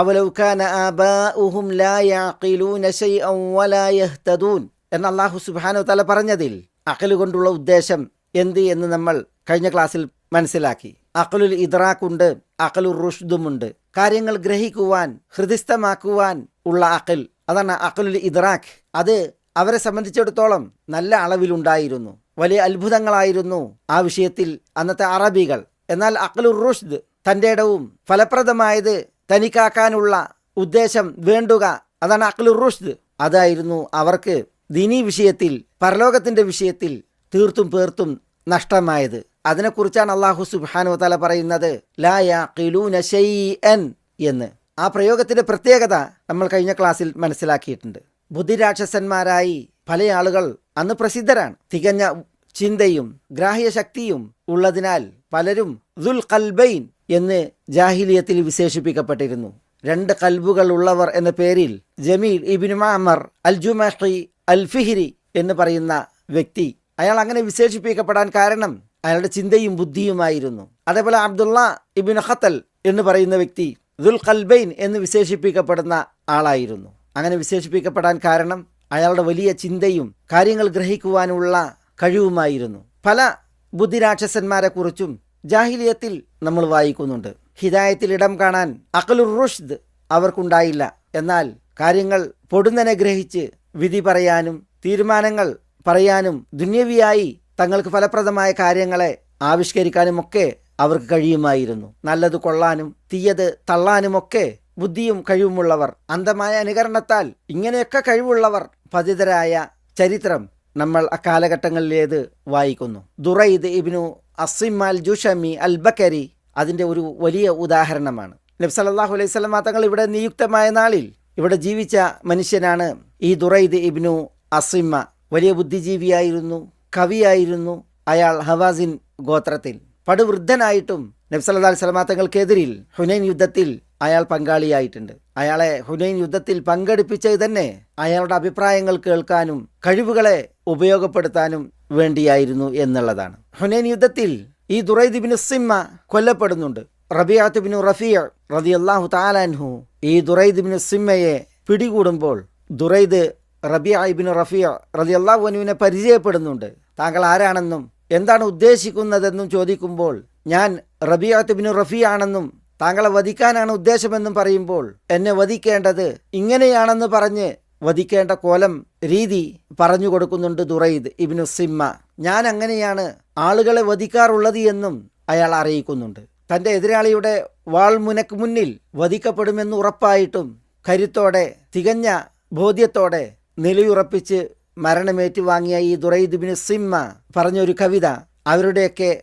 അവലൗക്കാന ആബാഉഹും ലാ യഅഖിലൂന വലാ യഹ്തദൂൻ. അല്ലാഹു സുബ്ഹാനഹു തആല പറഞ്ഞതിൽ അഖൽ കൊണ്ടുള്ള ഉദ്ദേശം എന്ത് എന്ന് നമ്മൾ കഴിഞ്ഞ ക്ലാസ്സിൽ മനസ്സിലാക്കി. അഖലുൽ ഉണ്ട് അഖലുർ റുഷ്ദുമുണ്ട് കാര്യങ്ങൾ ഗ്രഹിക്കുവാൻ ഹൃദിസ്ഥമാക്കുവാൻ ഉള്ള അഖിൽ അതാണ് അഖലുൽ ഇദ്രാഖ്. അത് അവരെ സംബന്ധിച്ചിടത്തോളം നല്ല അളവിലുണ്ടായിരുന്നു. വലിയ അത്ഭുതങ്ങളായിരുന്നു ആ വിഷയത്തിൽ അന്നത്തെ അറബികൾ. എന്നാൽ അഖലുർ റുഷ്ദ് തന്റെ ഇടവും ഫലപ്രദമായത് തനിക്കാക്കാനുള്ള ഉദ്ദേശം വേണ്ടുക. അതാണ് അക്ലു റുഷ്ദ്. അതായിരുന്നു അവർക്ക് ദിനി വിഷയത്തിൽ പരലോകത്തിന്റെ വിഷയത്തിൽ തീർത്തും പേർത്തും നഷ്ടമായത്. അതിനെക്കുറിച്ചാണ് അള്ളാഹു സുബാനു തല പറയുന്നത് ലാ യഖിലൂന ശൈഅൻ എന്ന്. ആ പ്രയോഗത്തിന്റെ പ്രത്യേകത നമ്മൾ കഴിഞ്ഞ ക്ലാസ്സിൽ മനസ്സിലാക്കിയിട്ടുണ്ട്. ബുദ്ധിരാക്ഷസന്മാരായി പല ആളുകൾ അന്ന് പ്രസിദ്ധരാണ്. തികഞ്ഞ ചിന്തയും ഗ്രാഹ്യശക്തിയും ഉള്ളതിനാൽ പലരും ദുൽ കൽബൈൻ എന്ന് ജാഹിലിയത്തിൽ വിശേഷിപ്പിക്കപ്പെട്ടിരുന്നു. രണ്ട് കൽബുകൾ ഉള്ളവർ എന്ന പേരിൽ ജമീൽ ഇബിൻ മാമർ അൽ ജുമഹി അൽ ഫിഹിരി എന്ന് പറയുന്ന വ്യക്തി അയാൾ അങ്ങനെ വിശേഷിപ്പിക്കപ്പെടാൻ കാരണം അയാളുടെ ചിന്തയും ബുദ്ധിയുമായിരുന്നു. അതേപോലെ അബ്ദുള്ള ഇബിൻ ഖത്തൽ എന്ന് പറയുന്ന വ്യക്തി ദുൽ കൽബൈൻ എന്ന് വിശേഷിപ്പിക്കപ്പെടുന്ന ആളായിരുന്നു. അങ്ങനെ വിശേഷിപ്പിക്കപ്പെടാൻ കാരണം അയാളുടെ വലിയ ചിന്തയും കാര്യങ്ങൾ ഗ്രഹിക്കുവാനുള്ള കഴിവുമായിരുന്നു. പല ബുദ്ധിരാക്ഷസന്മാരെ കുറിച്ചും ജാഹിലിയത്തിൽ നമ്മൾ വായിക്കുന്നുണ്ട്. ഹിദായത്തിൽ ഇടം കാണാൻ അഖലുർ റുഷ്ദ് അവർക്കുണ്ടായില്ല. എന്നാൽ കാര്യങ്ങൾ പൊടുന്നനെ ഗ്രഹിച്ച് വിധി പറയാനും തീരുമാനങ്ങൾ പറയാനും ദുന്യവിയായി തങ്ങൾക്ക് ഫലപ്രദമായ കാര്യങ്ങളെ ആവിഷ്കരിക്കാനുമൊക്കെ അവർക്ക് കഴിയുമായിരുന്നു. നല്ലത് കൊള്ളാനും തീയത് തള്ളാനുമൊക്കെ ബുദ്ധിയും കഴിവുമുള്ളവർ അന്ധമായ അനുകരണത്താൽ ഇങ്ങനെയൊക്കെ കഴിവുള്ളവർ പതിതരായ ചരിത്രം നമ്മൾ അക്കാലഘട്ടങ്ങളിലേത് വായിക്കുന്നു? ദുറൈദ് ഇബിനു അസിം അൽ ജുഷമി അൽ ബക്കരി അതിന്റെ ഒരു വലിയ ഉദാഹരണമാണ്. നബി സല്ലല്ലാഹു അലൈഹി സ്വലമ തങ്ങൾ ഇവിടെ നിയുക്തമായ നാളിൽ ഇവിടെ ജീവിച്ച മനുഷ്യനാണ് ഈ ദുറൈദ് ഇബ്നു അസിമ്മ വലിയ ബുദ്ധിജീവിയായിരുന്നു കവിയായിരുന്നു അയാൾ ഹവാസിൻ ഗോത്രത്തിൽ. പടുവൃദ്ധനായിട്ടും നബി സല്ലല്ലാഹു അലൈഹി സ്വലമ തങ്ങൾക്കെതിരിൽ ഹുനൈൻ യുദ്ധത്തിൽ അയാൾ പങ്കാളിയായിട്ടുണ്ട്. അയാളെ ഹുനൈൻ യുദ്ധത്തിൽ പങ്കെടുപ്പിച്ചത് തന്നെ അയാളുടെ അഭിപ്രായങ്ങൾ കേൾക്കാനും കഴിവുകളെ ഉപയോഗപ്പെടുത്താനും വേണ്ടിയായിരുന്നു എന്നുള്ളതാണ്. ഹുനൈൻ യുദ്ധത്തിൽ ഈ ദുറൈദിബിന് സിമ്മ കൊല്ലപ്പെടുന്നുണ്ട്. റബിയാത്തുബിനു റഫിയ റബി അള്ളാഹു താലാൻഹു ഈ ദുറൈദിബിന് സിമ്മയെ പിടികൂടുമ്പോൾ ദുറൈദ് റബിയായിബിന് റഫീർ റബി അള്ളാഹു അനുവിനെ പരിചയപ്പെടുന്നുണ്ട്. താങ്കൾ ആരാണെന്നും എന്താണ് ഉദ്ദേശിക്കുന്നതെന്നും ചോദിക്കുമ്പോൾ ഞാൻ റബിയാത്തുബിനു റഫീ ആണെന്നും താങ്കളെ വധിക്കാനാണ് ഉദ്ദേശമെന്നും പറയുമ്പോൾ എന്നെ വധിക്കേണ്ടത് ഇങ്ങനെയാണെന്ന് പറഞ്ഞ് വധിക്കേണ്ട കോലം രീതി പറഞ്ഞു കൊടുക്കുന്നുണ്ട് ദുറൈദ് ഇബിനു സിമ്മ. ഞാൻ അങ്ങനെയാണ് ആളുകളെ വധിക്കാറുള്ളത് എന്നും അയാൾ അറിയിക്കുന്നുണ്ട്. തന്റെ എതിരാളിയുടെ വാൾമുനക്ക് മുന്നിൽ വധിക്കപ്പെടുമെന്ന് ഉറപ്പായിട്ടും കരുത്തോടെ തികഞ്ഞ ബോധ്യത്തോടെ നിലയുറപ്പിച്ച് മരണമേറ്റു വാങ്ങിയ ഈ ദുറൈദ് സിമ്മ പറഞ്ഞൊരു കവിത അവരുടെയൊക്കെ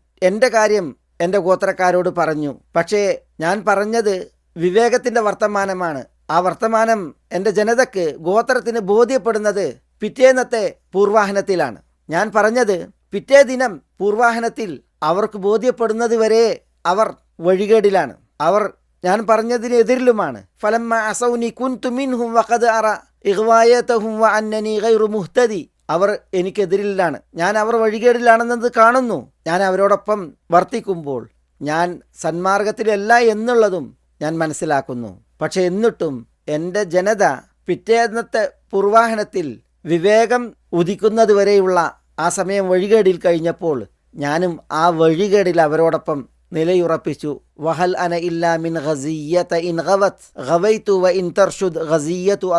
എന്റെ കാര്യം എന്റെ ഗോത്രക്കാരോട് പറഞ്ഞു. പക്ഷേ ഞാൻ പറഞ്ഞത് വിവേകത്തിന്റെ വർത്തമാനമാണ്. ആ വർത്തമാനം എന്റെ ജനതയ്ക്ക് ഗോത്രത്തിന് ബോധ്യപ്പെടുന്നത് പിറ്റേന്നത്തെ പൂർവാഹനത്തിലാണ്. ഞാൻ പറഞ്ഞത് പിറ്റേ ദിനം പൂർവാഹനത്തിൽ അവർക്ക് ബോധ്യപ്പെടുന്നത് വരെ അവർ വഴികേടിലാണ്. അവർ ഞാൻ പറഞ്ഞതിന് എതിരിലുമാണ്. ഫലം അസൗനി കുൻതു മിൻഹും വഖദ് അറ ഇഹ്വായത്തഹും വ അന്നനി ഗൈറു മുഹ്തദി അവർ എനിക്കെതിരിലാണ്. ഞാൻ അവർ വഴികേടിലാണെന്നത് കാണുന്നു. ഞാൻ അവരോടൊപ്പം വർത്തിക്കുമ്പോൾ ഞാൻ സന്മാർഗത്തിലല്ല എന്നുള്ളതും ഞാൻ മനസ്സിലാക്കുന്നു. പക്ഷെ എന്നിട്ടും എന്റെ ജനത പിറ്റേന്നത്തെ പൂർവാഹനത്തിൽ വിവേകം ഉദിക്കുന്നതുവരെയുള്ള ആ സമയം വഴികേടിൽ കഴിഞ്ഞപ്പോൾ ഞാനും ആ വഴികേടിൽ അവരോടൊപ്പം നിലയുറപ്പിച്ചു. വഹൽ അന ഇല്ലാമിൻ ഗസിയ്യത ഇൻ ഗവത്. ഗവൈതു വ ഇൻ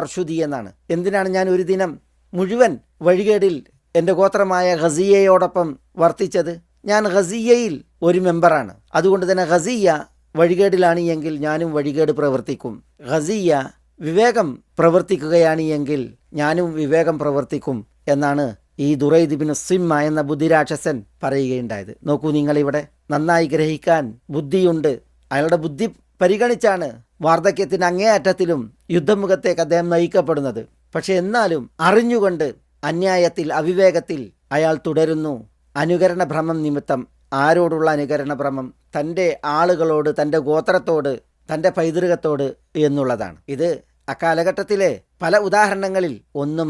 അർഷുദി എന്നാണ്. എന്തിനാണ് ഞാൻ ഒരു ദിനം മുഴുവൻ വഴികേടിൽ എന്റെ ഗോത്രമായ ഗസിയയോടൊപ്പം വർത്തിച്ചത് ഞാൻ ഖസിയയിൽ ഒരു മെമ്പറാണ്. അതുകൊണ്ട് തന്നെ ഖസിയ വഴികേടിലാണ് എങ്കിൽ ഞാനും വഴികേട് പ്രവർത്തിക്കും. ഖസിയ വിവേകം പ്രവർത്തിക്കുകയാണ് എങ്കിൽ ഞാനും വിവേകം പ്രവർത്തിക്കും എന്നാണ് ഈ ദുറൈദിബിന് സിമ്മ എന്ന ബുദ്ധിരാക്ഷസൻ പറയുകയുണ്ടായത്. നോക്കൂ നിങ്ങളിവിടെ നന്നായി ഗ്രഹിക്കാൻ ബുദ്ധിയുണ്ട്. അയാളുടെ ബുദ്ധി പരിഗണിച്ചാണ് വാർദ്ധക്യത്തിന് അങ്ങേയറ്റത്തിലും യുദ്ധമുഖത്തേക്ക് അദ്ദേഹം നയിക്കപ്പെടുന്നത്. പക്ഷെ എന്നാലും അറിഞ്ഞുകൊണ്ട് അന്യായത്തിൽ അവിവേകത്തിൽ അയാൾ തുടരുന്നു. അനുകരണ ഭ്രമം നിമിത്തം ആരോടുള്ള അനുകരണ ഭ്രമം തന്റെ ആളുകളോട് തന്റെ ഗോത്രത്തോട് തന്റെ പൈതൃകത്തോട് എന്നുള്ളതാണ്. ഇത് അക്കാലഘട്ടത്തിലെ പല ഉദാഹരണങ്ങളിൽ ഒന്ന്